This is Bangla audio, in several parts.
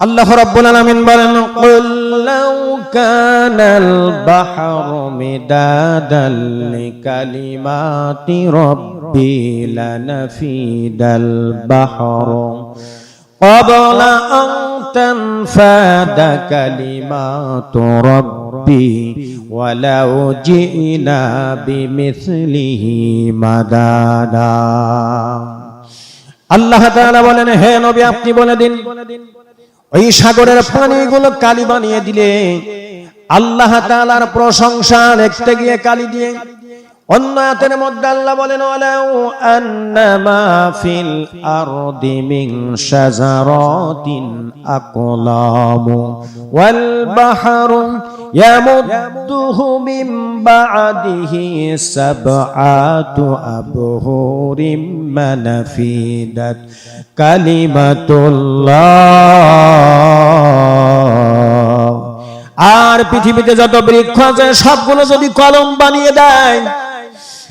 আল্লাহ রাব্বুল আলামিন বলেন কুল লাউ কানাল বাহরু মিদাদাল লিকালিমাতি রাব্বি লানাফিদাল বাহরু قبل أن تنفاد كلمات ربي ولو جئنا بمثله مدادا আল্লাহ তাআলা বলেন হে নবী আপনি বলে দিন ওই সাগরের পানিগুলো কালি বানিয়ে দিলে আল্লাহ তালার প্রশংসা দেখতে গিয়ে কালি দিয়ে অন্য আয়াতের মধ্যে আল্লাহ বলেন, ওয়ালাউ আন্নামা ফিল আরদি মিন শাজারাতিন আকলামু ওয়াল বাহরু ইয়ামুদ্দুহু মিন বা'দিহি সাবআতু আবহুরিম মানাফিদাত কালিমাতুল্লাহ। আর পৃথিবীতে যত বৃক্ষ আছে, সবগুলো যদি কলম বানিয়ে দেয়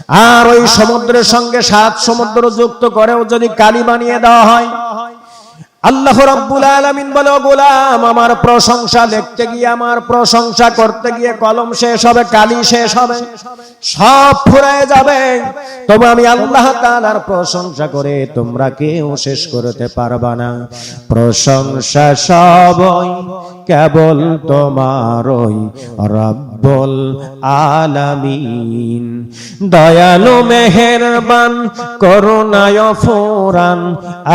আর ওই সমুদ্রের সঙ্গে সাত সমুদ্র যুক্ত করেও যদি কালি বানিয়ে দেওয়া হয়, আল্লাহ রাব্বুল আলামিন বলে, "ও গোলাম, আমার প্রশংসা লিখতে গিয়ে, আমার প্রশংসা করতে গিয়ে কলম শেষ হবে, কালি শেষ হবে, সব ফুরায় যাবে। তবে আমি আল্লাহ তাআলার প্রশংসা করে তোমরা কেউ শেষ করতে পারবা না। প্রশংসা সবই কেবল তোমারই রব্বল আলামিন। দয়ালু মেহেরবান, করুণায় ফোরান,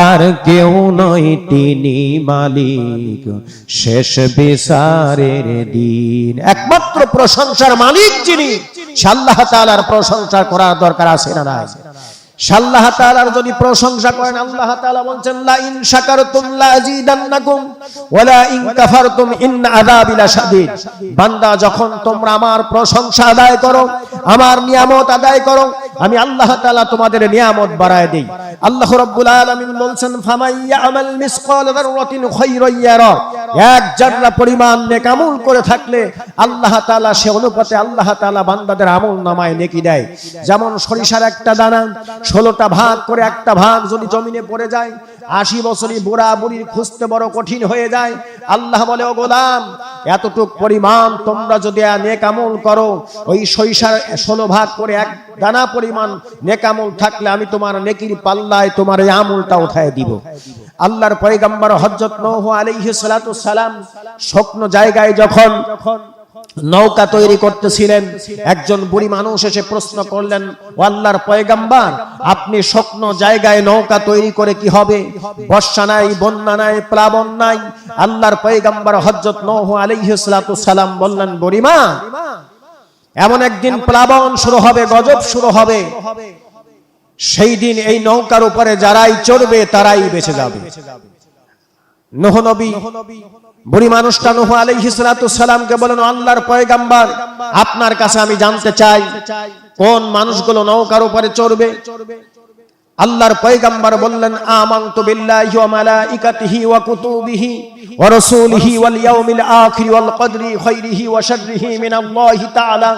আর কেউ নয় তিনি মালিক। শেষ বিচারের দিন। একমাত্র প্রশংসার মালিক যিনি আল্লাহ তাআলার প্রশংসা করার দরকার আছে না নাই? আল্লাহ যদি প্রশংসা করেন, আল্লাহ লা ইন লা ইন ইন বান্দা, যখন তোমরা আমার প্রশংসা আদায় করো, আমার নিয়ামত আদায় করো, আমি আল্লাহ তাআলা তোমাদের নিয়ামত বাড়ায় দেই। আল্লাহ রাব্বুল আলামিন বলছেন ফামাইয়া আমাল মিসকাল যাররাতিন খায়রান এক জাররা পরিমাণ নেক আমল করে থাকলে আল্লাহ তাআলা সে অনুপাতে আল্লাহ তাআলা বান্দাদের আমল নামায় নেকি দেয়। যেমন সরিষার একটা দানা, ষোলোটা ভাগ করে একটা ভাগ যদি জমিনে পড়ে যায়, আশি বছরই বুড়া বুড়ির খুঁজতে বড় কঠিন হয়ে যায়। আল্লাহ বলে, ও গোলাম এতটুক পরিমাণ তোমরা যদি নেকামল করো, ওই সৈশার ষোলো ভাগ করে এক দানা পরিমাণ নেকামল থাকলে আমি তোমার নেকির পাল্লায় তোমার এই আমলটা উঠায় দিব। আল্লাহর পয়গাম্বার হজরত নৌহ সালাতু সালাম স্বপ্ন জায়গায় যখন নৌকা তৈরি করতেছিলেন। একজন বুড়ি মানুষ এসে প্রশ্ন করলেন ও আল্লাহর পয়গাম্বার, আপনি স্বপ্ন জায়গায় নৌকা তৈরি করে কি হবে? বর্ষা নাই, বন্যা নাই, প্লাবন নাই। আল্লাহর পয়গাম্বার হজরত নৌহ সালাম বললেন, বুড়িমা, এমন একদিন প্লাবন শুরু হবে, গজব শুরু হবে। সেই দিন এই নৌকার উপরে যারাই চড়বে, তারাই বেঁচে যাবে। নোহ বুড়ি মানুষটা নোহ আলাইহিস সালাতু সালামকে বলেন, আল্লাহর পয়গাম্বার, আপনার কাছে আমি জানতে চাই, কোন মানুষগুলো নৌকার উপরে চড়বে? আল্লাহর পয়গাম্বার বললেন, আমানতু বিল্লাহি ওয়া মালাইকাতিহি ওয়া কুতুবিহি ওয়া রাসূলিহি ওয়াল ইয়াউমিল আখির ওয়াল কদরি খাইরিহি ওয়া শাররিহি মিনাল্লাহি তাআলা।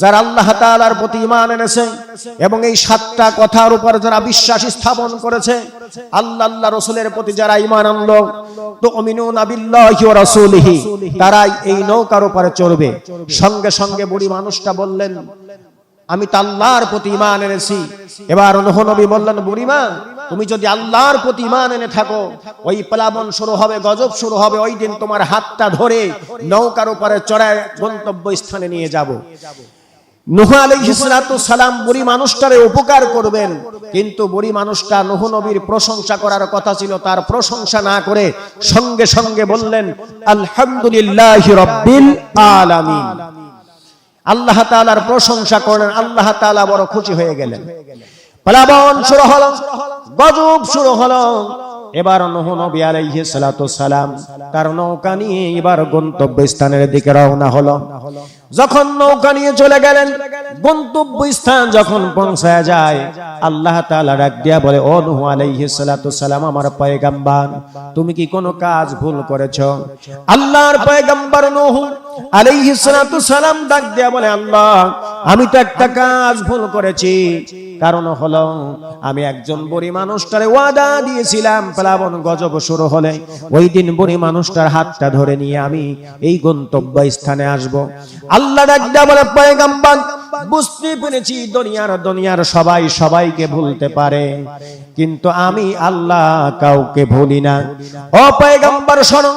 যারা আল্লাহ তাআলার প্রতি ঈমান এনেছে এবং এই সাতটা কথার উপর যারা বিশ্বাস স্থাপন করেছে, আল্লাহ আল্লাহ রাসূলের প্রতি যারা ঈমান আনলো বিল্লাহি তারাই এই নৌকার উপরে চড়বে। সঙ্গে সঙ্গে বুড়ি মানুষটা বললেন, আমি তো প্রতি ইমান এনেছি। এবার নবী বললেন, বুড়িমা তুমি যদি আল্লাহর প্রতি ইমান এনে থাকো, ওই প্লাবন শুরু হবে, গজব শুরু হবে, ওই দিন তোমার হাতটা ধরে নৌকার উপরে চড়ায় গন্তব্য স্থানে নিয়ে যাব। প্রশংসা তার প্রশংসা না করে সঙ্গে সঙ্গে বললেন আল্লাহ প্রশংসা করেন আল্লাহ বড় খুশি হয়ে গেলেন। প্লাবন গজব শুরু হলো। এবার নূহ নবী সালাতু সালাম তার নৌকা নিয়ে এবার গন্তব্য স্থানের দিকে রওনা হলো। যখন নৌকা নিয়ে চলে গেলেন গন্তব্য স্থান যখন পৌঁছায় যায়, আল্লাহ তাআলা ডাক দিয়া বলে, ও নূহ আলাইহিস সালাতু সালাম, আমার পয়গাম্বার, তুমি কি কোনো কাজ ভুল করেছ? আল্লাহর পয়গাম্বার নূহ আলাইহিস সালাতু সালাম ডাক দিয়া বলে, আল্লাহ আমি তো একটা কাজ ভুল করেছি। কারণ হলো, আমি একজন বুড়ি মানুষটারে ওয়াদা দিয়েছিলাম, প্লাবন গজব শুরু হলে। ওই দিন বুড়ি মানুষটার হাতটা ধরে নিয়ে আমি এই গন্তব্য স্থানে আসব আল্লাহ বুঝতে পেরেছি দুনিয়ার দুনিয়ার সবাই সবাইকে ভুলতে পারে। কিন্তু আমি আল্লাহ কাউকে ভুলি না। ও পয়গাম্বার, শোনো,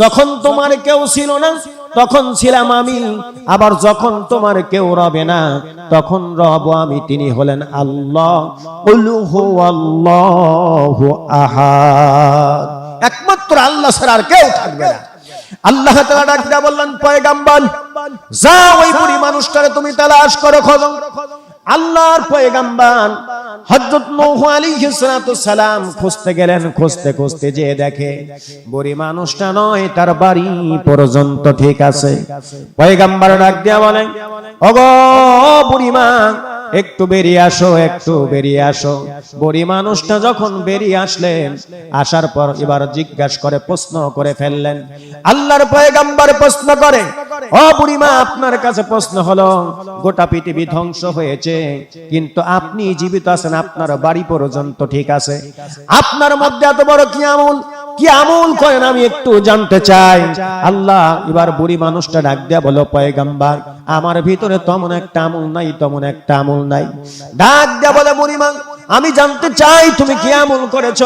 যখন তোমার কেউ ছিল না, তখন ছিলাম আমি। আবার যখন তোমার কেউ রবে না তখন রব আমি, তিনি হলেন আল্লাহ। আল্লাহ একমাত্র আল্লাহ ছাড়া আর কেউ থাকবে না। আল্লাহ তাআলা ডাক বললেন, পয়গাম্বর যা ওই বুড়ি মানুষটারে তুমি তালাশ করো খোঁজো আল্লাহর পয়গাম্বর হযরত নৌহ আলী সালাম খুঁজতে গেলেন, খুঁজতে খুঁজতে যে দেখে, বুড়ি মানুষটা নয়, তার বাড়ি পর্যন্ত ঠিক আছে। পয়গাম্বার ডাক দিয়া বলেন, ওগো বুড়িমা একটু বেরিয়ে আসো, একটু বেরিয়ে আসো। বুড়ি মানুষটা যখন বেরিয়ে আসলেন, আসার পর এবার জিজ্ঞাসা করে, প্রশ্ন করে ফেললেন। আল্লাহর পয়গাম্বর প্রশ্ন করে, ও বুড়িমা আপনার কাছে প্রশ্ন হলো, গোটা পৃথিবী ধ্বংস হয়েছে, কিন্তু আপনি জীবিত আছেন, আপনার বাড়ি পর্যন্ত ঠিক আছে। আপনার মধ্যে এত বড় কি আমল? কি আমল করেন আমি একটু জানতে চাই। আল্লাহ, এবার বুড়ি মানুষটা ডাক দেয়া বলো, পয়গাম্বার, আমার ভিতরে তমন একটা আমল নাই, তেমন একটা আমল নাই। ডাক দেয়া বলে, বুড়ি মা আমি জানতে চাই তুমি কি আমল করেছ।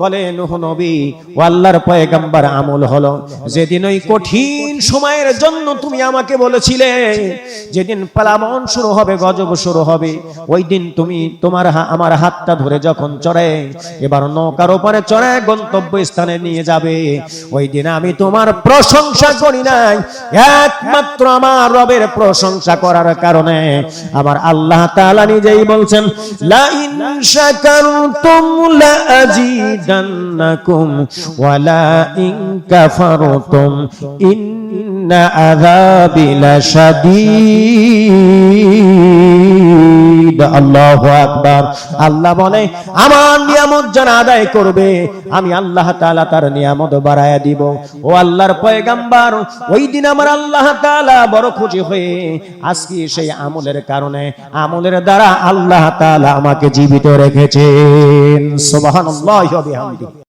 বলে, নুহ নবী, ও আল্লাহর পয়গাম্বার আমল হলো। যেদিন ওই কঠিন সময়ের জন্য তুমি আমাকে বলেছিলে, যেদিন পালামন শুরু হবে, গজব শুরু হবে, ওই দিন তুমি তোমার আমার হাতটা ধরে যখন চড়ে, এবার নৌকার উপরে চড়ে গন্তব্য স্থানে নিয়ে যাবে। ওই দিন আমি তোমার প্রশংসা করি নাই। একমাত্র আমার রবের প্রশংসা করার কারণে আমার আল্লাহ তাআলা নিজেই বলছেন, লা শাকারতুম লা আজিদান্নাকুম ওয়া লা ইন কাফারতুম ইন্না আযাবি লাশাদীদ। আমার বড় খুশি হয়ে আজকে সেই আমলের কারণে, আমলের দ্বারা আল্লাহ তাআলা আমাকে জীবিত রেখেছেন।